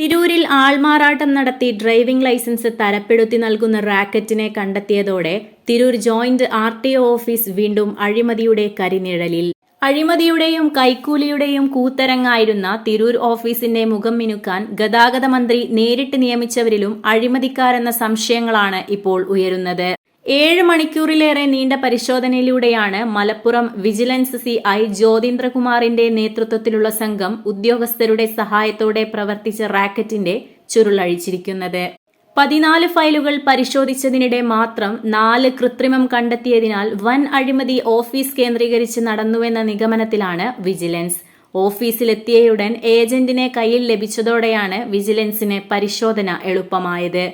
തിരൂരിൽ ആൾമാറാട്ടം നടത്തി driving licence തരപ്പെടുത്തി നൽകുന്ന റാക്കറ്റിനെ കണ്ടെത്തിയതോടെ Tirur joint R T O office വീണ്ടും അഴിമതിയുടെ കരിനിഴലിൽ. അഴിമതിയുടെയും കൈക്കൂലിയുടെയും കൂത്തരങ്ങായിരുന്ന തിരൂർ ഓഫീസിന്റെ മുഖം മിനുക്കാൻ ഗതാഗത മന്ത്രി നേരിട്ട് നിയമിച്ചവരിലും അഴിമതിക്കാരെന്ന സംശയങ്ങളാണ് ഇപ്പോൾ ഉയരുന്നത്. ഏഴ് മണിക്കൂറിലേറെ നീണ്ട പരിശോധനയിലൂടെയാണ് മലപ്പുറം വിജിലൻസ് സി ഐ ജ്യോതീന്ദ്രകുമാറിന്റെ നേതൃത്വത്തിലുള്ള സംഘം ഉദ്യോഗസ്ഥരുടെ സഹായത്തോടെ പ്രവർത്തിച്ച റാക്കറ്റിന്റെ ചുരുളഴിച്ചിരിക്കുന്നത്. പതിനാല് ഫയലുകൾ പരിശോധിച്ചതിനിടെ മാത്രം നാല് കൃത്രിമം കണ്ടെത്തിയതിനാൽ വൻ അഴിമതി ഓഫീസ് കേന്ദ്രീകരിച്ച് നടന്നുവെന്ന നിഗമനത്തിലാണ് വിജിലൻസ്. ഓഫീസിലെത്തിയയുടൻ ഏജന്റിനെ കയ്യിൽ ലഭിച്ചതോടെയാണ് വിജിലൻസിന് പരിശോധന എളുപ്പമായത്.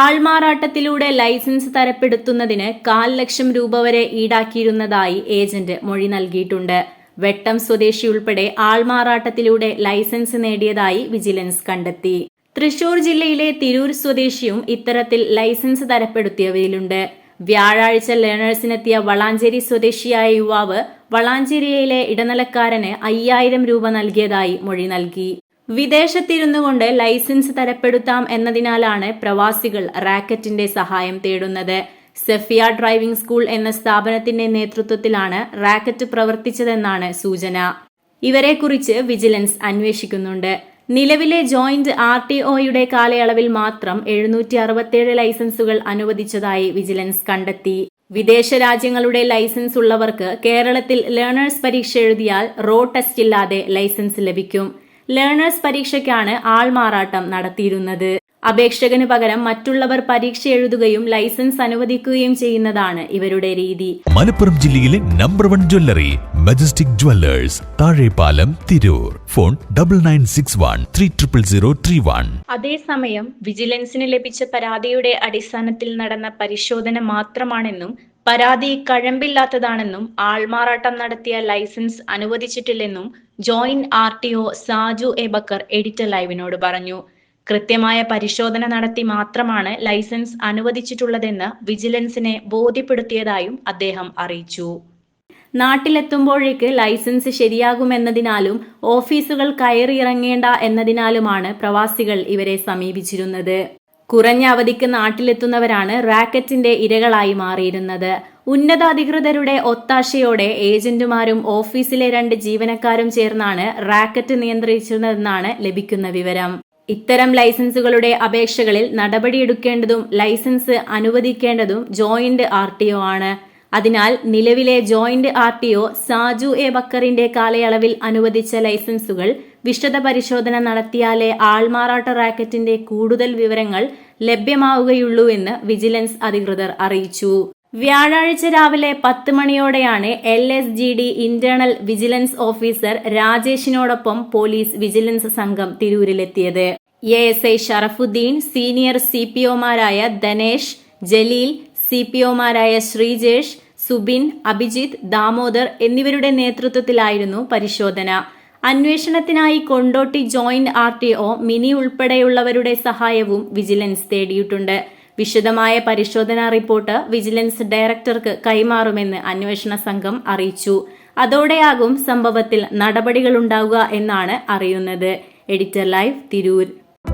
ആൾമാറാട്ടത്തിലൂടെ ലൈസൻസ് തരപ്പെടുത്തുന്നതിന് കാൽ ലക്ഷം രൂപ വരെ ഈടാക്കിയിരുന്നതായി ഏജന്റ് മൊഴി നൽകിയിട്ടുണ്ട്. വെട്ടം സ്വദേശി ഉൾപ്പെടെ ആൾമാറാട്ടത്തിലൂടെ ലൈസൻസ് നേടിയതായി വിജിലൻസ് കണ്ടെത്തി. തൃശൂർ ജില്ലയിലെ തിരൂർ സ്വദേശിയും ഇത്തരത്തിൽ ലൈസൻസ് തരപ്പെടുത്തിയവരിലുണ്ട്. വ്യാഴാഴ്ച ലേണേഴ്സിനെത്തിയ വളാഞ്ചേരി സ്വദേശിയായ യുവാവ് വളാഞ്ചേരിയിലെ ഇടനിലക്കാരന് അയ്യായിരം രൂപ നൽകിയതായി മൊഴി നൽകി. വിദേശത്തിരുന്നു കൊണ്ട് ലൈസൻസ് തരപ്പെടുത്താം എന്നതിനാലാണ് പ്രവാസികൾ റാക്കറ്റിന്റെ സഹായം തേടുന്നത്. സെഫിയ ഡ്രൈവിംഗ് സ്കൂൾ എന്ന സ്ഥാപനത്തിന്റെ നേതൃത്വത്തിലാണ് റാക്കറ്റ് പ്രവർത്തിച്ചതെന്നാണ് സൂചന. ഇവരെക്കുറിച്ച് വിജിലൻസ് അന്വേഷിക്കുന്നുണ്ട്. നിലവിലെ ജോയിന്റ് ആർ ടി ഒയുടെ കാലയളവിൽ മാത്രം എഴുന്നൂറ്റി അറുപത്തിയേഴ് ലൈസൻസുകൾ അനുവദിച്ചതായി വിജിലൻസ് കണ്ടെത്തി. വിദേശ രാജ്യങ്ങളുടെ ലൈസൻസ് ഉള്ളവർക്ക് കേരളത്തിൽ ലേണേഴ്സ് പരീക്ഷ എഴുതിയാൽ റോഡ് ടെസ്റ്റ് ഇല്ലാതെ ലൈസൻസ് ലഭിക്കും. ലേണേഴ്സ് പരീക്ഷയ്ക്കാണ് ആൾമാറാട്ടം നടത്തിയിരുന്നത്. അപേക്ഷകന് പകരം മറ്റുള്ളവർ പരീക്ഷ എഴുതുകയും ലൈസൻസ് അനുവദിക്കുകയും ചെയ്യുന്നതാണ് ഇവരുടെ രീതി. മലപ്പുറം ജില്ലയിലെ number one jewellery Majestic Jewellers Thazhepalam Tirur. Phone double nine six one three triple zero three one അതേസമയം വിജിലൻസിന് ലഭിച്ച പരാതിയുടെ അടിസ്ഥാനത്തിൽ നടന്ന പരിശോധന മാത്രമാണെന്നും പരാതി കഴമ്പില്ലാത്തതാണെന്നും ആൾമാറാട്ടം നടത്തിയ licence അനുവദിച്ചിട്ടില്ലെന്നും joint R T O Saju A Bakar Editor ലൈവിനോട് പറഞ്ഞു. കൃത്യമായ പരിശോധന നടത്തി മാത്രമാണ് ലൈസൻസ് അനുവദിച്ചിട്ടുള്ളതെന്ന് വിജിലൻസിനെ ബോധ്യപ്പെടുത്തിയതായും അദ്ദേഹം അറിയിച്ചു. നാട്ടിലെത്തുമ്പോഴേക്ക് ലൈസൻസ് ശരിയാകുമെന്നതിനാലും ഓഫീസുകൾ കയറിയിറങ്ങേണ്ട എന്നതിനാലുമാണ് പ്രവാസികൾ ഇവരെ സമീപിച്ചിരുന്നത്. കുറഞ്ഞ അവധിക്ക് നാട്ടിലെത്തുന്നവരാണ് റാക്കറ്റിന്റെ ഇരകളായി മാറിയിരുന്നത്. ഉന്നതാധികൃതരുടെ ഒത്താശയോടെ ഏജന്റുമാരും ഓഫീസിലെ രണ്ട് ജീവനക്കാരും ചേർന്നാണ് റാക്കറ്റ് നിയന്ത്രിച്ചിരുന്നതെന്നാണ് ലഭിക്കുന്ന വിവരം. ഇത്തരം ലൈസൻസുകളുടെ അപേക്ഷകളിൽ നടപടിയെടുക്കേണ്ടതും ലൈസൻസ് അനുവദിക്കേണ്ടതും ജോയിന്റ് ആർ ആണ്. അതിനാൽ നിലവിലെ joint R T O Saju A ബക്കറിന്റെ കാലയളവിൽ അനുവദിച്ച ലൈസൻസുകൾ വിശദ പരിശോധന നടത്തിയാലേ ആൾമാറാട്ട റാക്കറ്റിന്റെ കൂടുതൽ വിവരങ്ങൾ ലഭ്യമാവുകയുള്ളൂ എന്ന് വിജിലൻസ് അധികൃതർ അറിയിച്ചു. വ്യാഴാഴ്ച രാവിലെ പത്ത് മണിയോടെയാണ് L S G D internal vigilance officer രാജേഷിനോടൊപ്പം police vigilance സംഘം തിരൂരിലെത്തിയത്. A S I Sharafuddeen senior C P ഒമാരായ Dhanesh Jaleel C P ഒമാരായ ശ്രീജേഷ് സുബിൻ അഭിജിത്ത് ദാമോദർ എന്നിവരുടെ നേതൃത്വത്തിലായിരുന്നു പരിശോധന. അന്വേഷണത്തിനായി Kondotty joint R T O Mini ഉൾപ്പെടെയുള്ളവരുടെ സഹായവും വിജിലൻസ് തേടിയിട്ടുണ്ട്. വിശദമായ പരിശോധനാ റിപ്പോർട്ട് വിജിലൻസ് ഡയറക്ടർക്ക് കൈമാറുമെന്ന് അന്വേഷണ സംഘം അറിയിച്ചു. അതോടെയാകും സംഭവത്തിൽ നടപടികളുണ്ടാവുക എന്നാണ് അറിയുന്നത്. Editor Live Tirur.